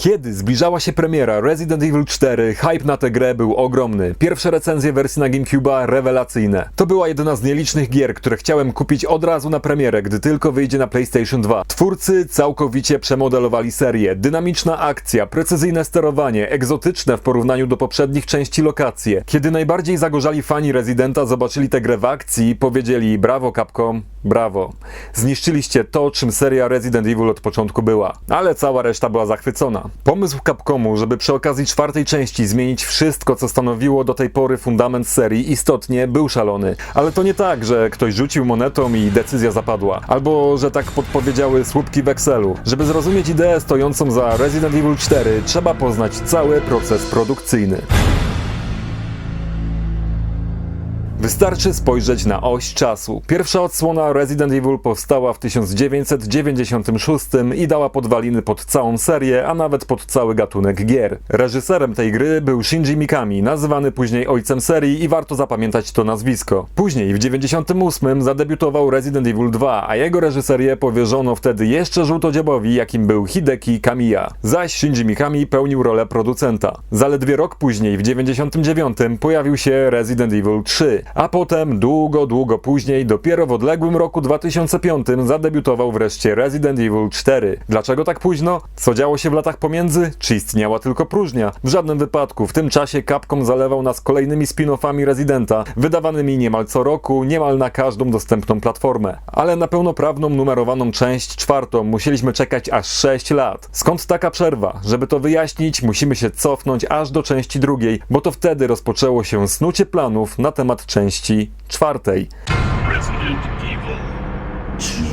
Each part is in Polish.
Kiedy zbliżała się premiera Resident Evil 4, hype na tę grę był ogromny. Pierwsze recenzje wersji na GameCube'a rewelacyjne. To była jedna z nielicznych gier, które chciałem kupić od razu na premierę, gdy tylko wyjdzie na PlayStation 2. Twórcy całkowicie przemodelowali serię. Dynamiczna akcja, precyzyjne sterowanie, egzotyczne w porównaniu do poprzednich części lokacje. Kiedy najbardziej zagorzali fani Residenta zobaczyli tę grę w akcji, powiedzieli brawo Capcom, brawo. Zniszczyliście to, czym seria Resident Evil od początku była. Ale cała reszta była zachwycona. Pomysł Capcomu, żeby przy okazji czwartej części zmienić wszystko, co stanowiło do tej pory fundament serii, istotnie był szalony. Ale to nie tak, że ktoś rzucił monetą i decyzja zapadła. Albo, że tak podpowiedziały słupki w Excelu. Żeby zrozumieć ideę stojącą za Resident Evil 4, trzeba poznać cały proces produkcyjny. Wystarczy spojrzeć na oś czasu. Pierwsza odsłona Resident Evil powstała w 1996 i dała podwaliny pod całą serię, a nawet pod cały gatunek gier. Reżyserem tej gry był Shinji Mikami, nazywany później ojcem serii i warto zapamiętać to nazwisko. Później w 98 zadebiutował Resident Evil 2, a jego reżyserię powierzono wtedy jeszcze żółtodziobowi, jakim był Hideki Kamiya. Zaś Shinji Mikami pełnił rolę producenta. Zaledwie rok później, w 99 pojawił się Resident Evil 3, a potem długo, długo później, dopiero w odległym roku 2005 zadebiutował wreszcie Resident Evil 4. Dlaczego tak późno? Co działo się w latach pomiędzy? Czy istniała tylko próżnia? W żadnym wypadku. W tym czasie Capcom zalewał nas kolejnymi spin-offami Residenta, wydawanymi niemal co roku, niemal na każdą dostępną platformę. Ale na pełnoprawną, numerowaną część czwartą musieliśmy czekać aż 6 lat. Skąd taka przerwa? Żeby to wyjaśnić, musimy się cofnąć aż do części drugiej, bo to wtedy rozpoczęło się snucie planów na temat części czwartej. Resident Evil 2.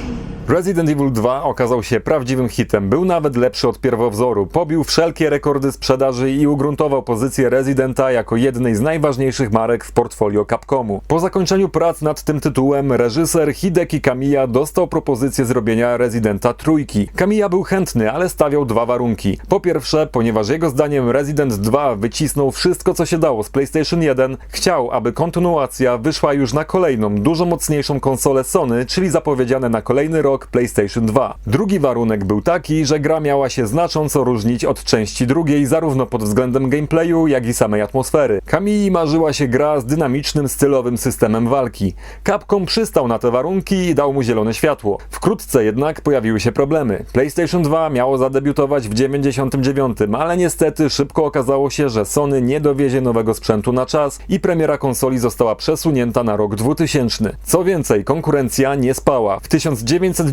Resident Evil 2 okazał się prawdziwym hitem. Był nawet lepszy od pierwowzoru. Pobił wszelkie rekordy sprzedaży i ugruntował pozycję Residenta jako jednej z najważniejszych marek w portfolio Capcomu. Po zakończeniu prac nad tym tytułem reżyser Hideki Kamiya dostał propozycję zrobienia Residenta trójki. Kamiya był chętny, ale stawiał dwa warunki. Po pierwsze, ponieważ jego zdaniem Resident 2 wycisnął wszystko co się dało z PlayStation 1, chciał, aby kontynuacja wyszła już na kolejną, dużo mocniejszą konsolę Sony, czyli zapowiedziane na kolejny rok PlayStation 2. Drugi warunek był taki, że gra miała się znacząco różnić od części drugiej, zarówno pod względem gameplayu, jak i samej atmosfery. Kamii marzyła się gra z dynamicznym, stylowym systemem walki. Capcom przystał na te warunki i dał mu zielone światło. Wkrótce jednak pojawiły się problemy. PlayStation 2 miało zadebiutować w 99, ale niestety szybko okazało się, że Sony nie dowiezie nowego sprzętu na czas i premiera konsoli została przesunięta na rok 2000. Co więcej, konkurencja nie spała. W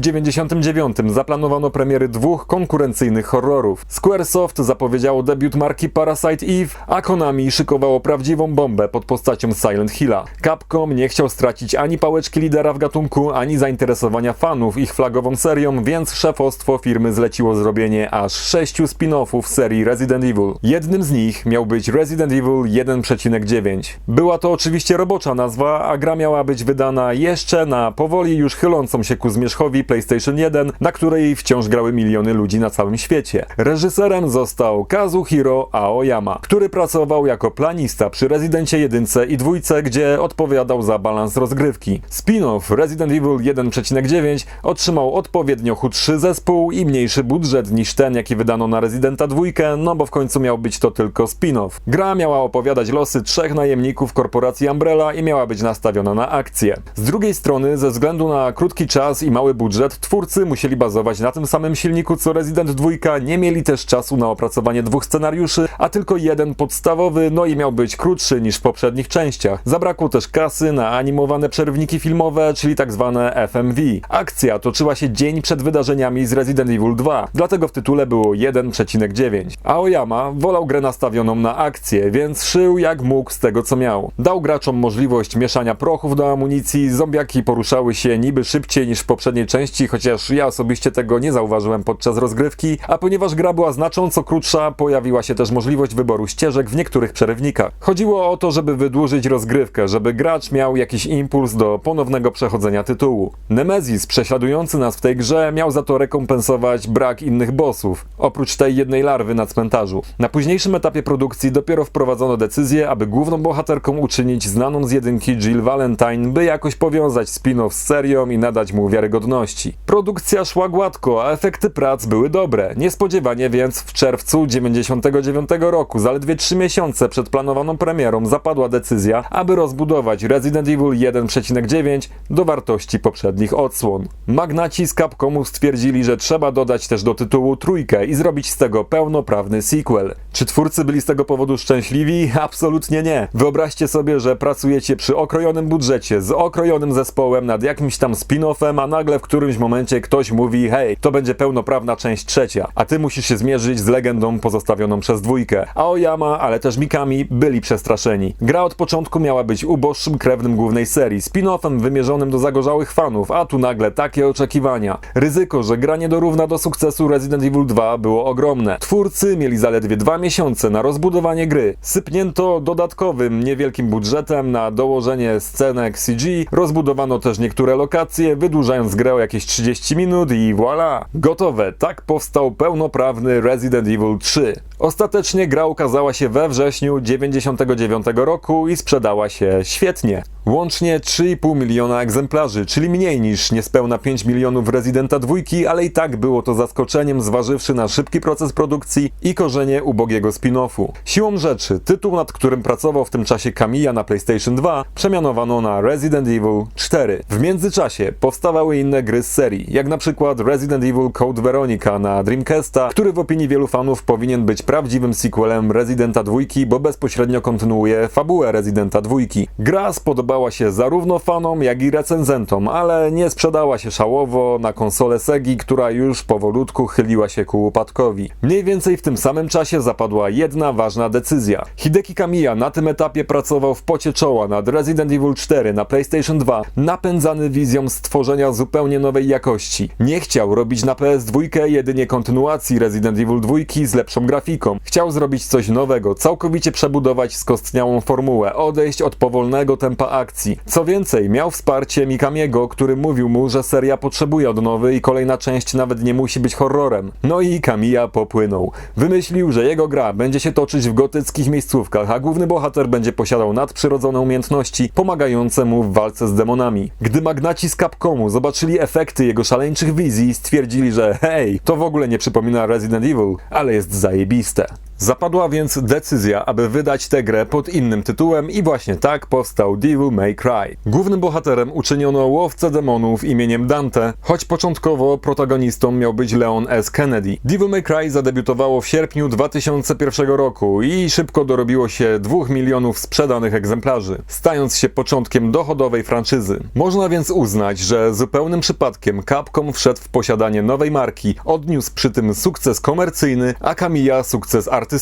1999 zaplanowano premiery dwóch konkurencyjnych horrorów. Squaresoft zapowiedziało debiut marki Parasite Eve, a Konami szykowało prawdziwą bombę pod postacią Silent Hilla. Capcom nie chciał stracić ani pałeczki lidera w gatunku, ani zainteresowania fanów ich flagową serią, więc szefostwo firmy zleciło zrobienie aż sześciu spin-offów serii Resident Evil. Jednym z nich miał być Resident Evil 1.9. Była to oczywiście robocza nazwa, a gra miała być wydana jeszcze na powoli już chylącą się ku zmierzchowi PlayStation 1, na której wciąż grały miliony ludzi na całym świecie. Reżyserem został Kazuhiro Aoyama, który pracował jako planista przy Residencie 1 i 2, gdzie odpowiadał za balans rozgrywki. Spin-off Resident Evil 1.9 otrzymał odpowiednio chudszy zespół i mniejszy budżet niż ten, jaki wydano na Residenta 2, no bo w końcu miał być to tylko spin-off. Gra miała opowiadać losy trzech najemników korporacji Umbrella i miała być nastawiona na akcję. Z drugiej strony, ze względu na krótki czas i mały budżet, twórcy musieli bazować na tym samym silniku co Resident 2, nie mieli też czasu na opracowanie dwóch scenariuszy, a tylko jeden podstawowy, no i miał być krótszy niż w poprzednich częściach. Zabrakło też kasy na animowane przerwniki filmowe, czyli tak zwane FMV. Akcja toczyła się dzień przed wydarzeniami z Resident Evil 2, dlatego w tytule było 1,9. Aoyama wolał grę nastawioną na akcję, więc szył jak mógł z tego co miał. Dał graczom możliwość mieszania prochów do amunicji, zombiaki poruszały się niby szybciej niż w poprzedniej części, chociaż ja osobiście tego nie zauważyłem podczas rozgrywki, a ponieważ gra była znacząco krótsza, pojawiła się też możliwość wyboru ścieżek w niektórych przerywnikach. Chodziło o to, żeby wydłużyć rozgrywkę, żeby gracz miał jakiś impuls do ponownego przechodzenia tytułu. Nemezis prześladujący nas w tej grze miał za to rekompensować brak innych bossów, oprócz tej jednej larwy na cmentarzu. Na późniejszym etapie produkcji dopiero wprowadzono decyzję, aby główną bohaterką uczynić znaną z jedynki Jill Valentine, by jakoś powiązać spin-off z serią i nadać mu wiarygodności. Produkcja szła gładko, a efekty prac były dobre. Niespodziewanie więc w czerwcu 99 roku, zaledwie 3 miesiące przed planowaną premierą, zapadła decyzja, aby rozbudować Resident Evil 1.9 do wartości poprzednich odsłon. Magnaci z Capcomu stwierdzili, że trzeba dodać też do tytułu trójkę i zrobić z tego pełnoprawny sequel. Czy twórcy byli z tego powodu szczęśliwi? Absolutnie nie. Wyobraźcie sobie, że pracujecie przy okrojonym budżecie, z okrojonym zespołem nad jakimś tam spin-offem, a nagle w którymś momencie ktoś mówi hej, to będzie pełnoprawna część trzecia, a ty musisz się zmierzyć z legendą pozostawioną przez dwójkę. Aoyama, ale też Mikami byli przestraszeni. Gra od początku miała być uboższym krewnym głównej serii, spin-offem wymierzonym do zagorzałych fanów, a tu nagle takie oczekiwania. Ryzyko, że gra nie dorówna do sukcesu Resident Evil 2 było ogromne. Twórcy mieli zaledwie dwa miesiące na rozbudowanie gry. Sypnięto dodatkowym, niewielkim budżetem na dołożenie scenek CG, rozbudowano też niektóre lokacje, wydłużając grę jakieś 30 minut i voilà! Gotowe, tak powstał pełnoprawny Resident Evil 3. Ostatecznie gra ukazała się we wrześniu 99 roku i sprzedała się świetnie. Łącznie 3,5 miliona egzemplarzy, czyli mniej niż niespełna 5 milionów Residenta 2, ale i tak było to zaskoczeniem zważywszy na szybki proces produkcji i korzenie ubogiego spin-offu. Siłą rzeczy, tytuł nad którym pracował w tym czasie Kamiya na PlayStation 2 przemianowano na Resident Evil 4. W międzyczasie powstawały inne gry z serii, jak na przykład Resident Evil Code Veronica na Dreamcasta, który w opinii wielu fanów powinien być prawdziwym sequelem Residenta 2, bo bezpośrednio kontynuuje fabułę Residenta 2. Gra spodobała się zarówno fanom, jak i recenzentom, ale nie sprzedała się szałowo na konsolę Segi, która już powolutku chyliła się ku upadkowi. Mniej więcej w tym samym czasie zapadła jedna ważna decyzja. Hideki Kamiya na tym etapie pracował w pocie czoła nad Resident Evil 4 na PlayStation 2, napędzany wizją stworzenia zupełnie nowej jakości. Nie chciał robić na PS2 jedynie kontynuacji Resident Evil 2 z lepszą grafiką. Chciał zrobić coś nowego, całkowicie przebudować skostniałą formułę, odejść od powolnego tempa akcji. Co więcej, miał wsparcie Mikamiego, który mówił mu, że seria potrzebuje odnowy i kolejna część nawet nie musi być horrorem. No i Kamiya popłynął. Wymyślił, że jego gra będzie się toczyć w gotyckich miejscówkach, a główny bohater będzie posiadał nadprzyrodzone umiejętności pomagające mu w walce z demonami. Gdy magnaci z Capcomu zobaczyli efekty jego szaleńczych wizji, stwierdzili, że hej, to w ogóle nie przypomina Resident Evil, ale jest zajebiste. Zapadła więc decyzja, aby wydać tę grę pod innym tytułem i właśnie tak powstał Devil May Cry. Głównym bohaterem uczyniono łowcę demonów imieniem Dante, choć początkowo protagonistą miał być Leon S. Kennedy. Devil May Cry zadebiutowało w sierpniu 2001 roku i szybko dorobiło się 2 milionów sprzedanych egzemplarzy, stając się początkiem dochodowej franczyzy. Można więc uznać, że zupełnym przypadkiem Capcom wszedł w posiadanie nowej marki, odniósł przy tym sukces komercyjny, a Kamiya sukces artystyczny.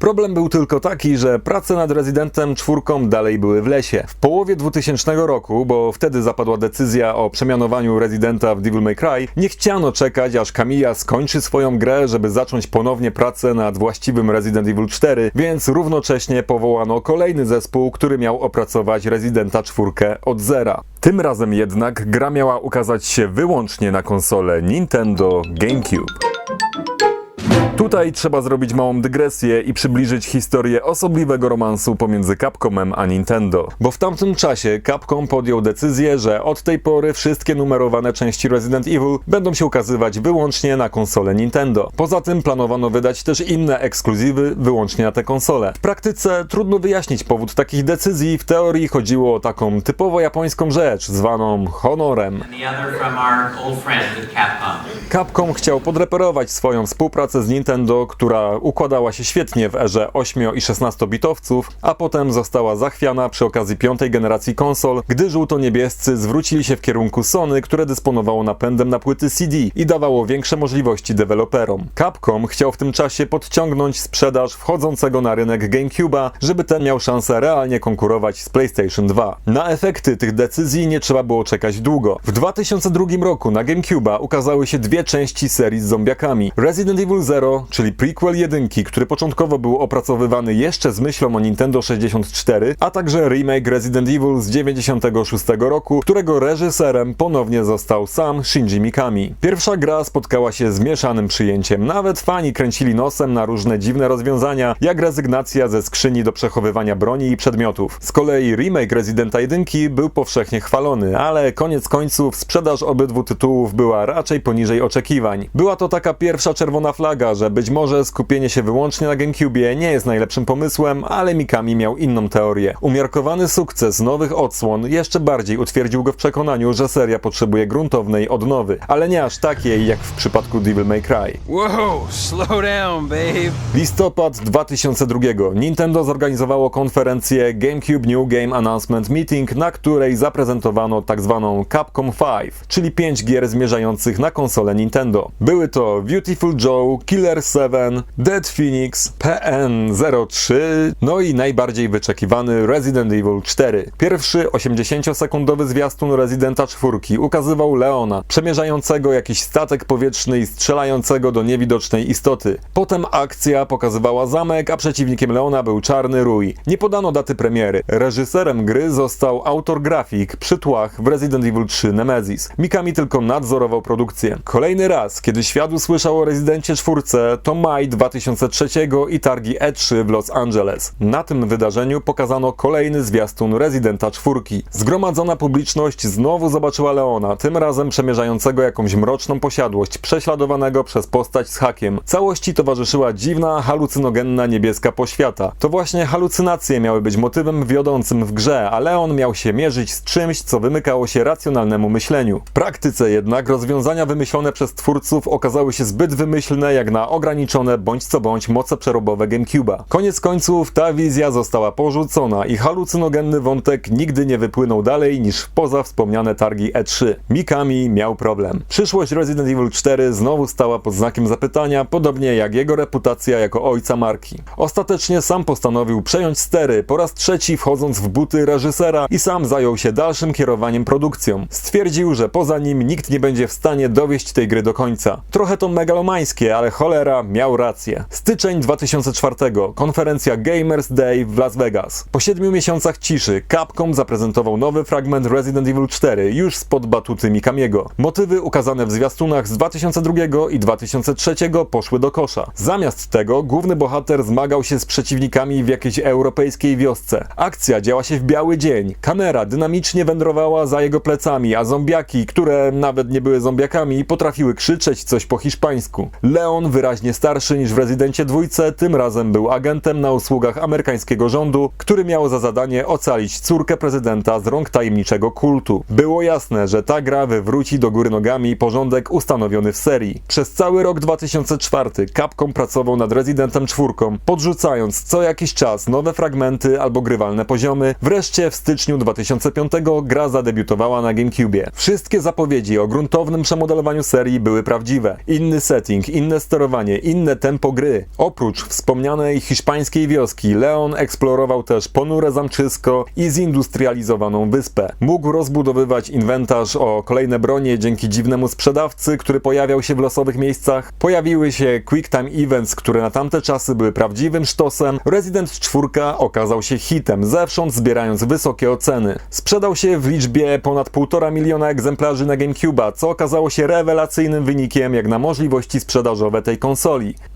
Problem był tylko taki, że prace nad Residentem czwórką dalej były w lesie. W połowie 2000 roku, bo wtedy zapadła decyzja o przemianowaniu Residenta w Devil May Cry, nie chciano czekać, aż Kamiya skończy swoją grę, żeby zacząć ponownie pracę nad właściwym Resident Evil 4, więc równocześnie powołano kolejny zespół, który miał opracować Residenta 4 od zera. Tym razem jednak gra miała ukazać się wyłącznie na konsolę Nintendo GameCube. Tutaj trzeba zrobić małą dygresję i przybliżyć historię osobliwego romansu pomiędzy Capcomem a Nintendo. Bo w tamtym czasie Capcom podjął decyzję, że od tej pory wszystkie numerowane części Resident Evil będą się ukazywać wyłącznie na konsolę Nintendo. Poza tym planowano wydać też inne ekskluzywy wyłącznie na te konsole. W praktyce trudno wyjaśnić powód takich decyzji. W teorii chodziło o taką typowo japońską rzecz, zwaną honorem. Capcom chciał podreperować swoją współpracę z Nintendo, która układała się świetnie w erze 8 i 16 bitowców, a potem została zachwiana przy okazji piątej generacji konsol, gdy żółto-niebiescy zwrócili się w kierunku Sony, które dysponowało napędem na płyty CD i dawało większe możliwości deweloperom. Capcom chciał w tym czasie podciągnąć sprzedaż wchodzącego na rynek GameCube'a, żeby ten miał szansę realnie konkurować z PlayStation 2. Na efekty tych decyzji nie trzeba było czekać długo. W 2002 roku na GameCube'a ukazały się dwie części serii z zombiakami. Resident Evil Zero Czyli prequel jedynki, który początkowo był opracowywany jeszcze z myślą o Nintendo 64, a także remake Resident Evil z 96 roku, którego reżyserem ponownie został sam Shinji Mikami. Pierwsza gra spotkała się z mieszanym przyjęciem, nawet fani kręcili nosem na różne dziwne rozwiązania, jak rezygnacja ze skrzyni do przechowywania broni i przedmiotów. Z kolei remake Residenta 1 był powszechnie chwalony, ale koniec końców sprzedaż obydwu tytułów była raczej poniżej oczekiwań. Była to taka pierwsza czerwona flaga, że być może skupienie się wyłącznie na GameCube nie jest najlepszym pomysłem, ale Mikami miał inną teorię. Umiarkowany sukces nowych odsłon jeszcze bardziej utwierdził go w przekonaniu, że seria potrzebuje gruntownej odnowy, ale nie aż takiej jak w przypadku Devil May Cry. Slow down, babe. Listopad 2002. Nintendo zorganizowało konferencję GameCube New Game Announcement Meeting, na której zaprezentowano tak zwaną Capcom 5, czyli 5 gier zmierzających na konsolę Nintendo. Były to Beautiful Joe, Killer 7, Dead Phoenix, PN03, no i najbardziej wyczekiwany Resident Evil 4. Pierwszy 80-sekundowy zwiastun Residenta 4 ukazywał Leona, przemierzającego jakiś statek powietrzny i strzelającego do niewidocznej istoty. Potem akcja pokazywała zamek, a przeciwnikiem Leona był Czarny Rój. Nie podano daty premiery. Reżyserem gry został autor grafik przy tłach w Resident Evil 3 Nemesis. Mikami tylko nadzorował produkcję. Kolejny raz, kiedy świat usłyszał o Rezydencie 4, to maj 2003 i targi E3 w Los Angeles. Na tym wydarzeniu pokazano kolejny zwiastun Residenta 4. Zgromadzona publiczność znowu zobaczyła Leona, tym razem przemierzającego jakąś mroczną posiadłość, prześladowanego przez postać z hakiem. Całości towarzyszyła dziwna, halucynogenna niebieska poświata. To właśnie halucynacje miały być motywem wiodącym w grze, a Leon miał się mierzyć z czymś, co wymykało się racjonalnemu myśleniu. W praktyce jednak rozwiązania wymyślone przez twórców okazały się zbyt wymyślne jak na ograniczone bądź co bądź moce przerobowe GameCube'a. Koniec końców ta wizja została porzucona i halucynogenny wątek nigdy nie wypłynął dalej niż poza wspomniane targi E3. Mikami miał problem. Przyszłość Resident Evil 4 znowu stała pod znakiem zapytania, podobnie jak jego reputacja jako ojca marki. Ostatecznie sam postanowił przejąć stery, po raz trzeci wchodząc w buty reżysera i sam zajął się dalszym kierowaniem produkcją. Stwierdził, że poza nim nikt nie będzie w stanie dowieść tej gry do końca. Trochę to megalomańskie, ale cholera miał rację. Styczeń 2004. Konferencja Gamers Day w Las Vegas. Po siedmiu miesiącach ciszy Capcom zaprezentował nowy fragment Resident Evil 4 już spod batuty Mikamiego. Motywy ukazane w zwiastunach z 2002 i 2003 poszły do kosza. Zamiast tego główny bohater zmagał się z przeciwnikami w jakiejś europejskiej wiosce. Akcja działa się w biały dzień. Kamera dynamicznie wędrowała za jego plecami, a zombiaki, które nawet nie były zombiakami, potrafiły krzyczeć coś po hiszpańsku. Leon, wyraźnie starszy niż w Rezydencie dwójce, tym razem był agentem na usługach amerykańskiego rządu, który miał za zadanie ocalić córkę prezydenta z rąk tajemniczego kultu. Było jasne, że ta gra wywróci do góry nogami porządek ustanowiony w serii. Przez cały rok 2004 Capcom pracował nad Residentem 4, podrzucając co jakiś czas nowe fragmenty albo grywalne poziomy. Wreszcie w styczniu 2005 gra zadebiutowała na GameCube. Wszystkie zapowiedzi o gruntownym przemodelowaniu serii były prawdziwe. Inny setting, inne sterowanie, inne tempo gry. Oprócz wspomnianej hiszpańskiej wioski, Leon eksplorował też ponure zamczysko i zindustrializowaną wyspę. Mógł rozbudowywać inwentarz o kolejne bronie dzięki dziwnemu sprzedawcy, który pojawiał się w losowych miejscach. Pojawiły się Quick Time Events, które na tamte czasy były prawdziwym sztosem. Resident 4 okazał się hitem, zewsząd zbierając wysokie oceny. Sprzedał się w liczbie ponad 1,5 miliona egzemplarzy na GameCube'a, co okazało się rewelacyjnym wynikiem jak na możliwości sprzedażowe tej konsoli.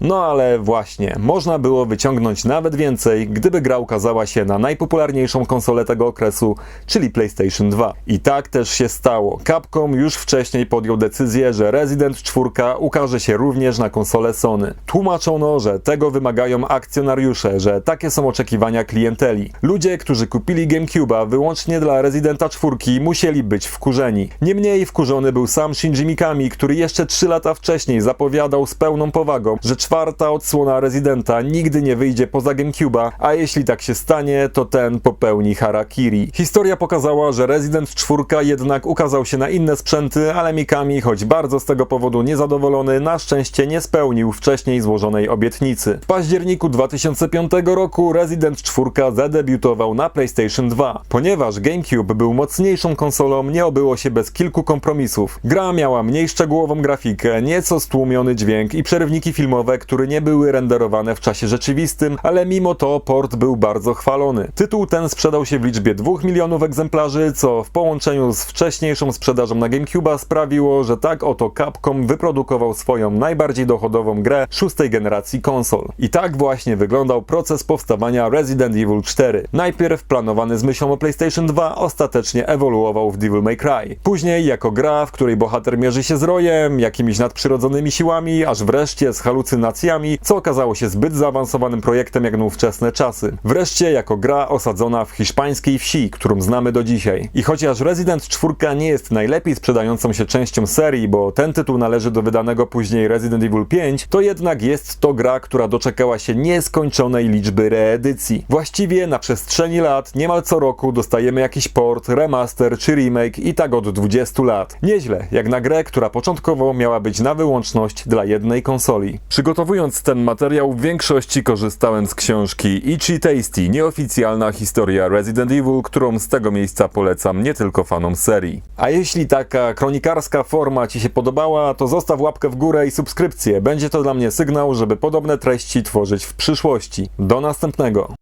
No ale właśnie, można było wyciągnąć nawet więcej, gdyby gra ukazała się na najpopularniejszą konsolę tego okresu, czyli PlayStation 2. I tak też się stało. Capcom już wcześniej podjął decyzję, że Resident 4 ukaże się również na konsolę Sony. Tłumaczono, że tego wymagają akcjonariusze, że takie są oczekiwania klienteli. Ludzie, którzy kupili GameCube'a wyłącznie dla Residenta 4 musieli być wkurzeni. Niemniej wkurzony był sam Shinji Mikami, który jeszcze 3 lata wcześniej zapowiadał z pełną powagą, że czwarta odsłona Residenta nigdy nie wyjdzie poza GameCube'a, a jeśli tak się stanie, to ten popełni harakiri. Historia pokazała, że Resident 4 jednak ukazał się na inne sprzęty, ale Mikami, choć bardzo z tego powodu niezadowolony, na szczęście nie spełnił wcześniej złożonej obietnicy. W październiku 2005 roku Resident 4 zadebiutował na PlayStation 2. Ponieważ GameCube był mocniejszą konsolą, nie obyło się bez kilku kompromisów. Gra miała mniej szczegółową grafikę, nieco stłumiony dźwięk i przerywników przerywniki filmowe, które nie były renderowane w czasie rzeczywistym, ale mimo to port był bardzo chwalony. Tytuł ten sprzedał się w liczbie 2 milionów egzemplarzy, co w połączeniu z wcześniejszą sprzedażą na GameCube'a sprawiło, że tak oto Capcom wyprodukował swoją najbardziej dochodową grę szóstej generacji konsol. I tak właśnie wyglądał proces powstawania Resident Evil 4. Najpierw planowany z myślą o PlayStation 2 ostatecznie ewoluował w Devil May Cry. Później jako gra, w której bohater mierzy się z rojem, jakimiś nadprzyrodzonymi siłami, aż wreszcie z halucynacjami, co okazało się zbyt zaawansowanym projektem jak na ówczesne czasy. Wreszcie jako gra osadzona w hiszpańskiej wsi, którą znamy do dzisiaj. I chociaż Resident 4 nie jest najlepiej sprzedającą się częścią serii, bo ten tytuł należy do wydanego później Resident Evil 5, to jednak jest to gra, która doczekała się nieskończonej liczby reedycji. Właściwie na przestrzeni lat niemal co roku dostajemy jakiś port, remaster czy remake i tak od 20 lat. Nieźle, jak na grę, która początkowo miała być na wyłączność dla jednej konsoli. Przygotowując ten materiał w większości korzystałem z książki Itchy Tasty, nieoficjalna historia Resident Evil, którą z tego miejsca polecam nie tylko fanom serii. A jeśli taka kronikarska forma Ci się podobała, to zostaw łapkę w górę i subskrypcję. Będzie to dla mnie sygnał, żeby podobne treści tworzyć w przyszłości. Do następnego.